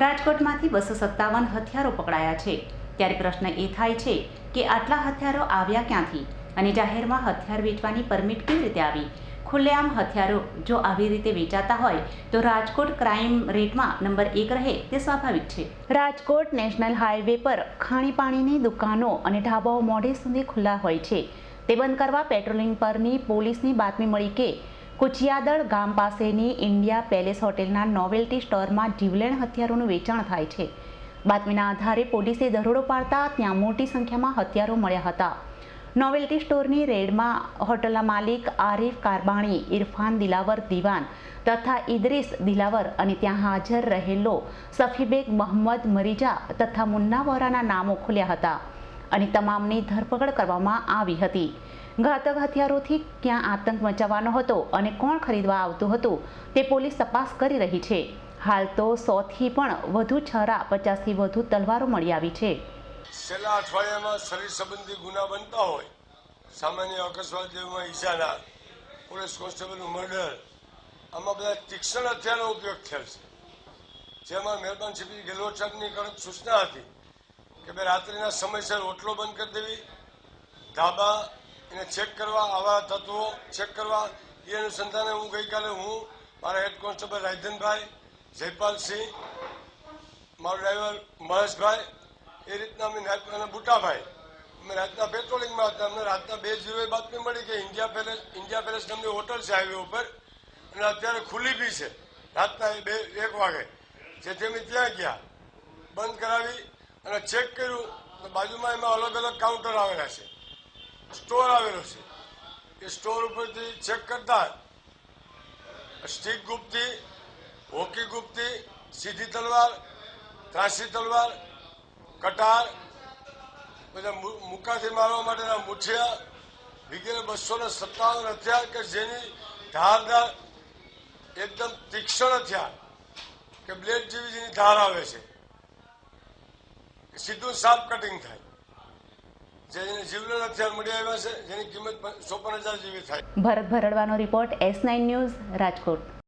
રાજકોટમાંથી બસો સત્તાવન હથિયારો પકડાયા છે. ત્યારે પ્રશ્ન એ થાય છે કે આટલા હથિયારો આવ્યા ક્યાંથી અને જાહેરમાં હથિયાર વેચવાની પરમિટ કેવી રીતે આવી? ખુલ્લેઆમ હથિયારો જો આવી રીતે વેચાતા હોય તો રાજકોટ ક્રાઇમ રેટમાં નંબર એક રહે તે સ્વાભાવિક છે. રાજકોટ નેશનલ હાઈવે પર ખાણીપાણીની દુકાનો અને ઢાબાઓ મોડે સુધી ખુલ્લા હોય છે. તે બંધ કરવા પેટ્રોલિંગ પરની પોલીસની બાતમી મળી કે કુચિયાદળ ગામ પાસેની ઇન્ડિયા પેલેસ હોટેલના નોવેલ્ટી સ્ટોરમાં જીવલેણ હથિયારોનું વેચાણ થાય છે. બાતમીના આધારે પોલીસે દરોડો પાડતા ત્યાં મોટી સંખ્યામાં હથિયારો મળ્યા હતા. નોવેલ્ટી સ્ટોરની રેડમાં હોટલના માલિક આરિફ કારબાણી, ઇરફાન દિલાવર દિવાન તથા ઇદ્રીસ દિલાવર અને ત્યાં હાજર રહેલો સફીબેગ મોહમ્મદ મરીજા તથા મુન્ના વોરાના નામો ખુલ્યા હતા. અને તમામની ધરપકડ કરવામાં આવી હતી. ઘાતક હથિયારોથી ક્યાં આતંક મચાવવાનો હતો અને કોણ ખરીદવા આવતું હતું, તે પોલીસ તપાસ કરી રહી છે. હાલ તો સોથી પણ વધુ છરા, પચાસથી વધુ તલવારો મળી આવી છે. છેલ્લા અઠવાડિયામાં શરીર સંબંધી ગુના બનતા હોય, સામાન્ય અકસ્માત જેમાં ઈજાના, પોલીસ કોન્સ્ટેબલનું મર્ડર, આમાં બધા તીક્ષ્ણ હથિયારનો ઉપયોગ થયેલ છે. જેમાં મહેરબાન શ્રી ગેહલોત સાહેબની કડક સૂચના હતી કે ભાઈ રાત્રિના સમયસર હોટલો બંધ કરી દેવી. ધાબા એને ચેક કરવા, આવા તત્વો ચેક કરવા. એ અનુસંધાને હું ગઈકાલે હું, મારા હેડ કોન્સ્ટેબલ રાયધનભાઈ, જયપાલસિંહ, મારો ડ્રાઈવર મહેશભાઈ, એ રીતના અમે અને બુટાભાઈ. અમે રાતના પેટ્રોલિંગમાં હતા. અમને રાતના બે જીરોએ બાતમી મળી કે ઇન્ડિયા પેલેસ ઇન્ડિયા પેલેસ નામની હોટલ છે હાઈવે ઉપર. અને અત્યારે ખુલ્લી બી છે. રાતના બે, એક વાગે. જેથી અમે ત્યાં ગયા. બંધ કરાવી. અને ચેક કર્યું તો બાજુમાં એમાં અલગ અલગ કાઉન્ટર આવેલા છે. સ્ટોર આવેલો છે. એ સ્ટોર ઉપરથી ચેક કરતા સ્ટીક ગુપ્તી, હોકી ગુપ્તી, સીધી તલવાર, ત્રાસી તલવાર, કટાર, બધા મુકાથી મારવા માટેના મુઠિયા વગેરે બસો ને સત્તાવન હથિયાર કે જેની ધારદાર એકદમ તીક્ષ્ણ હથિયાર કે બ્લેડ જેવી જેની ધાર આવે છે. સીધું શાર્પ કટિંગ થાય. જેને જીવલેણ હથિયાર મળી આવ્યા છે, જેની કિંમત ચોપન હજાર જેવી થાય. Bharat ભરડવાનો report S nine news Rajkot.